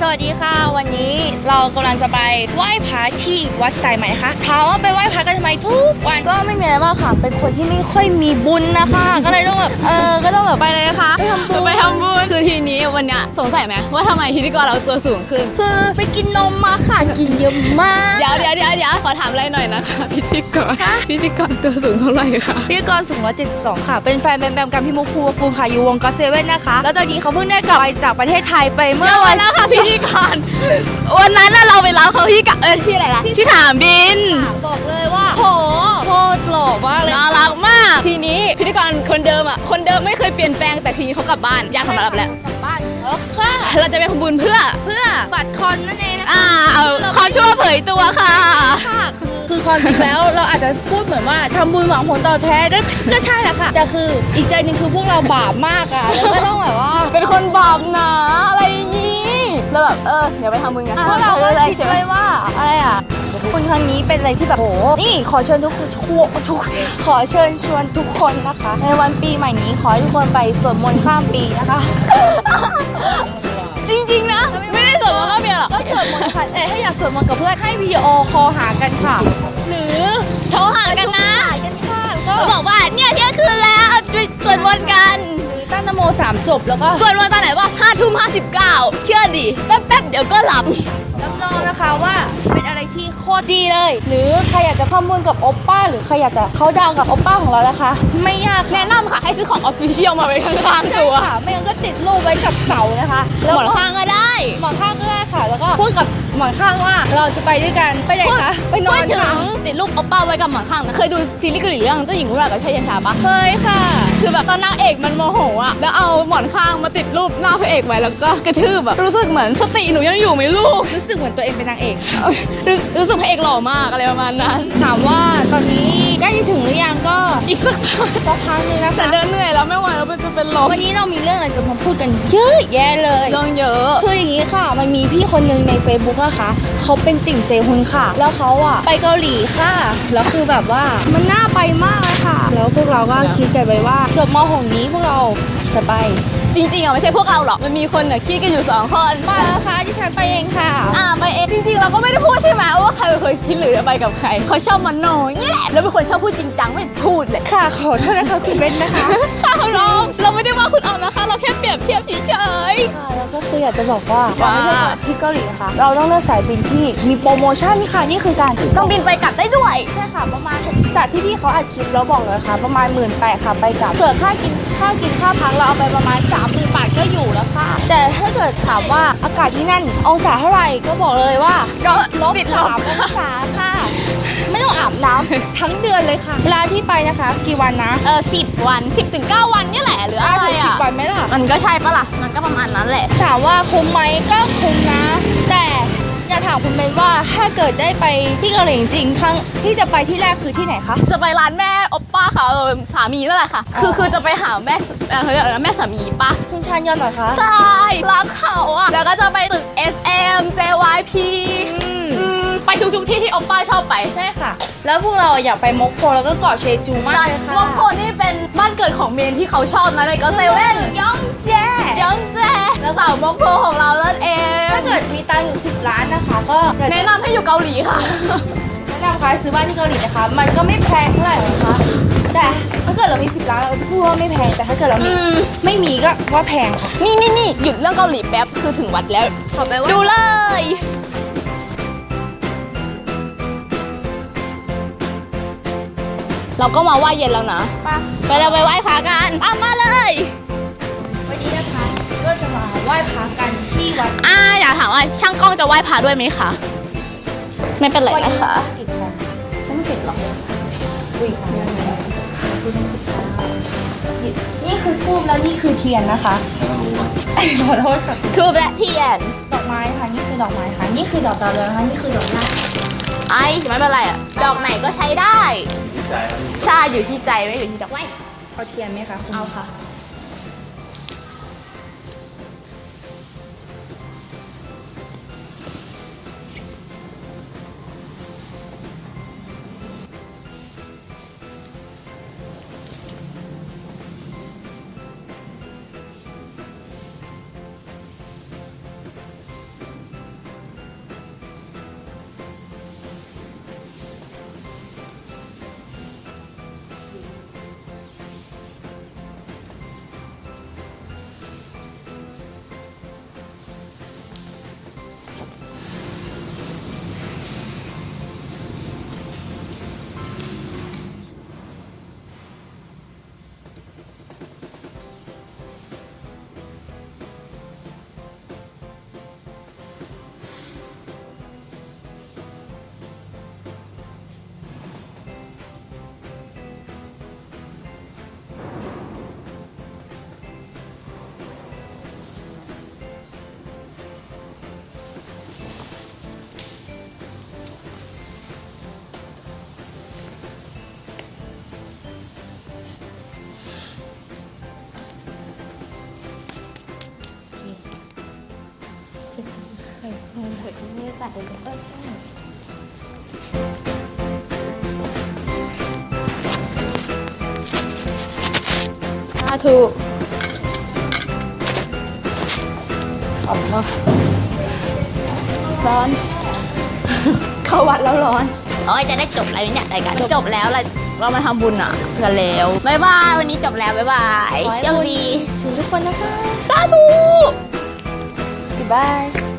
สวัสดีค่ะ วันนี้เรากำลังจะไปไหว้พระที่วัดสายใหม่นะคะถามว่าไปไหว้พระกันทำไมทุกวันก็ไม่มีอะไรมากค่ะ เป็นคนที่ไม่ค่อยมีบุญนะคะ ก็เลยต้องแบบเออก็ต้องแบบไปเลยนะคะ คือทีนี้วันเนี้ยสงสัยไหมว่าทำไมพิธีกรเราตัวสูงขึ้น คือไปกินนมมาค่ะ กินเยอะมาก เดี๋ยวเดี๋ยวเดี๋ยวเดี๋ยวขอถามอะไรหน่อยนะคะ พิธีกรพิธีกรตัวสูงเท่าไหร่คะพิธีกรสูง172 ค่ะ เป็นแฟนแบมแบมกับพี่มุกภูวกูลค่ะอยู่วงก็เซเว่นนะคะ แล้วตอนนี้เขาเพิ่งได้กลับไปจากประเทศไทยไปเมื่เมื่ออวัวันนแล้วค่ะพิธีกรวันนั้นน่ะเราไปรับเขาที่กะเออที่อะไรนะที่สนามบิน บอกเลยว่าโหโคตรหล่อมากเลยน่ารักมากทีนี้พิธีกร คนเดิมอะ คนเดิมไม่เคยเปลี่ยนแปลงแต่ทีนี้เขากลับบ้านญาติเขามารับแล้ว กลับบ้านแล้วค่ะเราจะไปขบุญเพื่อ เพื่อบัตรคอนนั่นเองนะคะอ่าเอาขอชั่วเผยตัวค่ะ ค่ะคือความจริงแล้วเราอาจจะพูดเหมือนว่าทำบุญหวังผลตอบแทนก็ก็ใช่แหละค่ะแต่คืออีกใจหนึงคือพวกเราบาปมากอะแล้วก็ต้องแบบว่า เป็นคนบาปหนาอะไรอย่างนี้แล้วแบบเออเดี๋ยวไปทำบุญกันพวกเราก็อะไรคิดใช่ไหมไว้ว่าอะไรอะ คุณครั้งนี้เป็นอะไรที่แบบโหนี่ขอเชิญทุกคนทุกทุกขอเชิญชวนทุกคนนะคะ ในวันปีใหม่นี้ขอให้ทุกคนไปสวดมนต์ข้ามปีนะคะ จริงๆนะ ไม่ได้สวดมนต์ข้ามปีหรอกก็สวดมนต์ค่ะแต่ถ้าอยากสวดมนต์กับเพื่อนให้วิดีโอคอลหากันค่ะ หรือโทรหากันนะหากันค่ะแล้วก็เขาบอกว่าเนี่ยเที่ยงคืนแล้วไปสวดมนต์กันหรือตั้งนโมสามจบแล้วก็สวดมนต์ตอนไหนวะห้าทุ่มห้าสิบเก้าเชื่อดิแป๊บๆเดี๋ยวก็หลับ รับรองนะคะว่าเป็นอะไรที่โคตรดีเลย หรือใครอยากจะข้อมูลกับโอปป้า หรือใครอยากจะเขาดาวน์กับโอปป้าของเรานะคะ ไม่ยากค่ะแนะนำค่ะ ให้ซื้อของออฟฟิเชียลมาไว้ข้างๆใช่ตัวค่ะ ไม่งั้นก็ติดรูปไว้กับเสานะคะหมอนข้างก็ได้ หมอนข้างก็ได้ค่ะ แล้วก็พูดกับ หมอนข้างว่าเราจะไปด้วยกันไปไหนคะไปนอนพูดถึค่ะงติดรูปโอปป้าไว้กับหมอนข้างนะเคยดูซีรีส์เกาหลีเรื่องเจ้าหญิงรุ่นราวกับชายเย็นชาปะเคยค่ะ คือแบบตอนนางเอกมันโมโหอะแล้วเอาหมอนข้างมาติดรูปหน้าพระเอกไว้แล้วก็กระทืบแบบรู้สึกเหมือนสติหนูยังอยู่ไหมลูก รู้สึกเหมือนตัวเองเป็นนางเอกค่ะรู้รู้สึกพระเอกหล่อมากอะไรประมาณนั้น ถามว่าตอนนี้ใกล้จะถึงหรือยังก็อีก สักพักสักพักหนึงนะแต่คะเดินเหนื่อยแล้วไม่ไหวแล้วมันจะเป็นลมวันนี้เรามีเรื่องอะไรจะมาพูดกันเยอะแยะเลยเรื่องเยอะคืออย่างนี้ค่ะ มันมีพี่คนหนึ่งใน Facebook อะค่ะเขาเป็นติ่งเซฮุนค่ะ แล้วเขาอะไปเกาหลีค่ะ แล้วคือแบบว่ามันน่าไปมากเลยค่ะ แล้วพวกเราก็คิดกันไปว่าจบมหกนี้พวกเราจะไป จริงๆอะไม่ใช่พวกเราหรอก มันมีคนน่ะคิดกันอยู่สองคนไปแล้วค่ะที่ฉันไปเองค่ะ อ่าไปเองจริงๆเราก็ไม่ได้พูดใช่ไหมว่าใครเป็นคนคิดหรือจะไปกับใครเขาชอบมันโนนี่แหละแล้วเป็นคนชอบพูดจริงจังไม่พูดเลย ค่ะขอโทษนะคะคุณเบนนะคะ ค่ะคุณน้องเราไม่ได้ว่าคุณออมนะคะ เราแค่เปรียบเทียบเฉย ค่ะแล้วก็คืออยากจะบอกว่าว่า การไปเที่ยวที่เกาหลีนะคะเราต้องเลือกสายบินที่มีโปรโมชั่นค่ะนี่คือการๆต้องบินไปกลับได้ด้วย ใช่ค่ะประมาณจากที่พี่เขาอัดคลิปแล้วบอกเลยค่ะ ประมาณหมื่นแปดค่ะไปกลับส่วนค่ากินค่ากินค่าพักเราเอาไปประมาณสามหมื่นบาทก็อยู่แล้วค่ะ แต่ถ้าเกิดถามว่าอากาศที่นั่นองศาเท่าไหร่ก็บอกเลยว่า ก็ลบติดลสาบมองศาค่ะ ไม่ต้องอาบน้ำทั้งเดือนเลยค่ะเวลาที่ไปนะคะ กี่วันนะเออสิบวันสิบถึงเก้าวันเนี่ยแหละหรืออะไรถึงสิบอะวันไหมล่ะ มันก็ใช่ปะล่ะ มันก็ประมาณนั้นแหละ ถามว่าคุ้มไหมก็คุ้มนะ แต่ อยากถามคุณเบนว่าถ้าเกิดได้ไปที่เกาหลีจริงๆครั้งที่จะไปที่แรกคือที่ไหนคะ จะไปร้านแม่โอปป้าค่ะเออสามีนั่นแหละค่ะ คือคือจะไปหาแม่เอ่อเขาเรียกอะไรนะแม่สามีปะคุณชานยอนเหรอคะ ใช่รักเขาอะแล้วก็จะไปตึก SM JYP อืมอืม ไปทุกๆที่ที่โอปป้าชอบไปใช่ค่ะ แล้วพวกเราอยากไปมกโคแล้วก็เกาะเชจูมากใช่เลยค่ะมอกโคนี่เป็นบ้านเกิดของเมนที่เขาชอบนะในก็เซเว่นย่องแจ้ยองแจสาวมอกโคของเรานั่นเองถ้าเกิดมีตังค์อยู่10ล้านนะคะ ก็แนะแนะนำให้อยู่เกาหลีค่ะนำค่ะซื้อบ้านที่เกาหลีนะคะ มันก็ไม่แพงเท่าไหร่นะคะแต่ถ้าเกิดเรามี10ล้านเราก็จะพูดว่าไม่แพงแต่ถ้าเกิดเรามีอืมไม่มีก็ว่าแพงค่ะนี่นี่นี่หยุดเรื่องเกาหลีแป๊บคือถึงวัดแล้วขอไปว่าดูเลย เราก็มาไหว้เย็นแล้วนะ ปะไปเราไปไหว้พระกันตามมาเลย วันนี้นะคะก็จะมาไหว้พระกันที่วัดอ่าอยากถามว่าช่างกล้องจะไหว้พระด้วยไหมคะ ไม่เป็นไรนะคะติดทองไม่ติดหรอกอุ้ยนี่คือทูบแล้วนี่คือเทียนนะคะขอโทษค่ะทูบและเทียน ดอกไม้ค่ะนี่คือดอกไม้ค่ะนี่คือดอกดาวเรืองนะคะนี่คือดอกหน้าไอ้ไม่เป็นไรอะดอกไหนก็ใช้ได้ ใช่อยู่ที่ใจไม่อยู่ที่ดอกไม้เอาเทียนไหมคะคุณเอาค่ะ ไม่ได้ตัดเลยเออใช่สาธุขอบมากร้อน เข้าวัดแล้วร้อนโอ้ยจะได้จบแล้วเนี่ยรายการจบแล้วเราเรามาทำบุญอะกันแล้วบ๊ายบายวันนี้จบแล้วบ๊ายบายขอให้โชคบุญดี ถึงทุกคนนะคะ สาธุ Goodbye